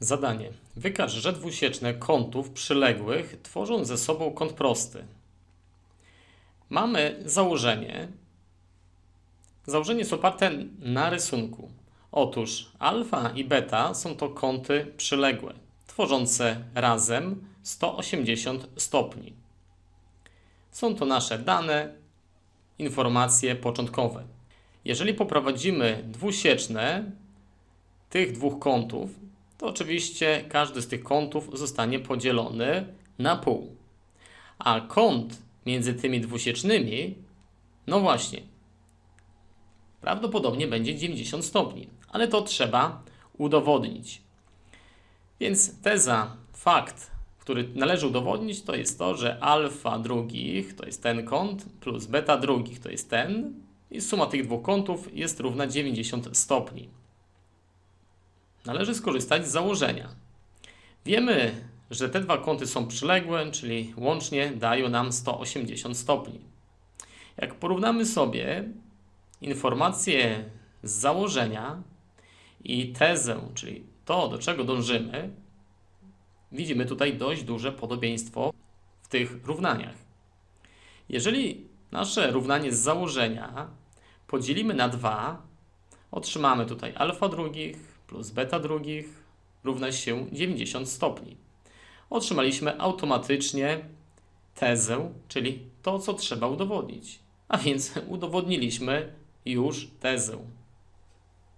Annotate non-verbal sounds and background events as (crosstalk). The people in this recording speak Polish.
Zadanie. Wykaż, że dwusieczne kątów przyległych tworzą ze sobą kąt prosty. Mamy założenie. Założenie jest oparte na rysunku. Otóż alfa i beta są to kąty przyległe, tworzące razem 180 stopni. Są to nasze dane, informacje początkowe. Jeżeli poprowadzimy dwusieczne tych dwóch kątów, to oczywiście każdy z tych kątów zostanie podzielony na pół. A kąt między tymi dwusiecznymi, no właśnie, prawdopodobnie będzie 90 stopni, ale to trzeba udowodnić. Więc teza, fakt, który należy udowodnić, to jest to, że alfa drugich to jest ten kąt, plus beta drugich to jest ten, i suma tych dwóch kątów jest równa 90 stopni. Należy skorzystać z założenia. Wiemy, że te dwa kąty są przyległe, czyli łącznie dają nam 180 stopni. Jak porównamy sobie informacje z założenia i tezę, czyli to, do czego dążymy, widzimy tutaj dość duże podobieństwo w tych równaniach. Jeżeli nasze równanie z założenia podzielimy na 2, otrzymamy tutaj alfa drugich plus beta drugich równa się 90 stopni. Otrzymaliśmy automatycznie tezę, czyli to, co trzeba udowodnić. A więc (laughs) udowodniliśmy już tezę.